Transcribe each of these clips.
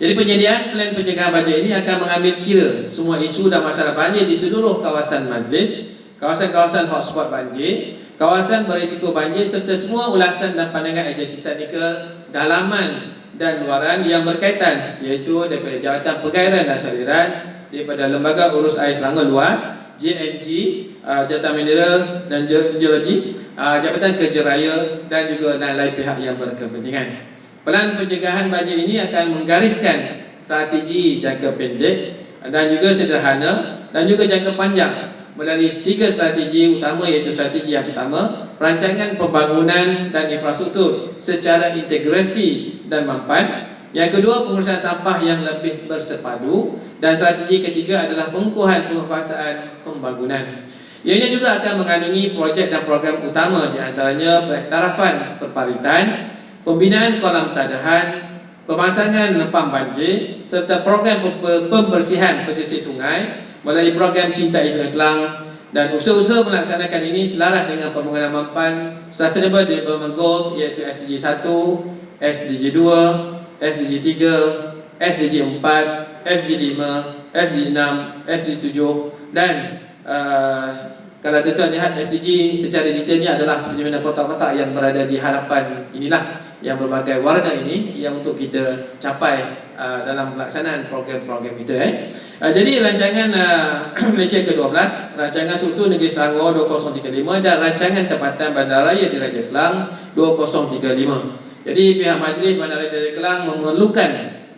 Jadi penyediaan plan pencegahan banjir ini akan mengambil kira semua isu dan masalah banjir di seluruh kawasan majlis, kawasan-kawasan hotspot banjir, kawasan berisiko banjir serta semua ulasan dan pandangan agensi teknikal dalaman dan luaran yang berkaitan iaitu daripada Jabatan Pegairan dan Saliran, daripada Lembaga Urus Air Selangor Luas, JNG, uh, Jabatan Mineral dan Ge- Geologi, uh, Jabatan Kerja Raya dan juga lain-lain pihak yang berkepentingan. Pelan pencegahan banjir ini akan menggariskan strategi jangka pendek dan juga sederhana dan juga jangka panjang melalui tiga strategi utama iaitu strategi yang pertama perancangan pembangunan dan infrastruktur secara integrasi dan mampan. Yang kedua pengurusan sampah yang lebih bersepadu. Dan strategi ketiga adalah pengukuhan penguasaan pembangunan. Ianya juga akan mengandungi projek dan program utama di antaranya pengiktirafan perparitan, pembinaan kolam tadahan, pemasangan lempang banjir serta program pem- pembersihan pesisir sungai melalui program Cinta Sungai Kelang. Dan usaha-usaha melaksanakan ini selaras dengan pembangunan mampan Sustainable Development Goals iaitu SDG 1, SDG 2, SDG 3, SDG 4, SDG 5, SDG 6, SDG 7 dan uh, kalau tuan-tuan lihat SDG secara detailnya adalah mana kotak-kotak yang berada di hadapan inilah yang berbagai warna ini yang untuk kita capai uh, dalam pelaksanaan program-program kita eh. Uh, jadi rancangan uh, Malaysia ke-12, rancangan Struktur Negeri Selangor 2035 dan rancangan tempatan Bandaraya di Raja Kelang 2035. Jadi pihak Majlis Bandaraya di Raja Kelang memerlukan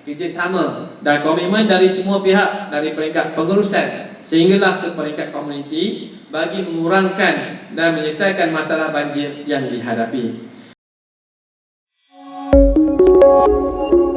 kerjasama dan komitmen dari semua pihak dari peringkat pengurusan sehinggalah ke peringkat komuniti bagi mengurangkan dan menyelesaikan masalah banjir yang dihadapi. Thank you.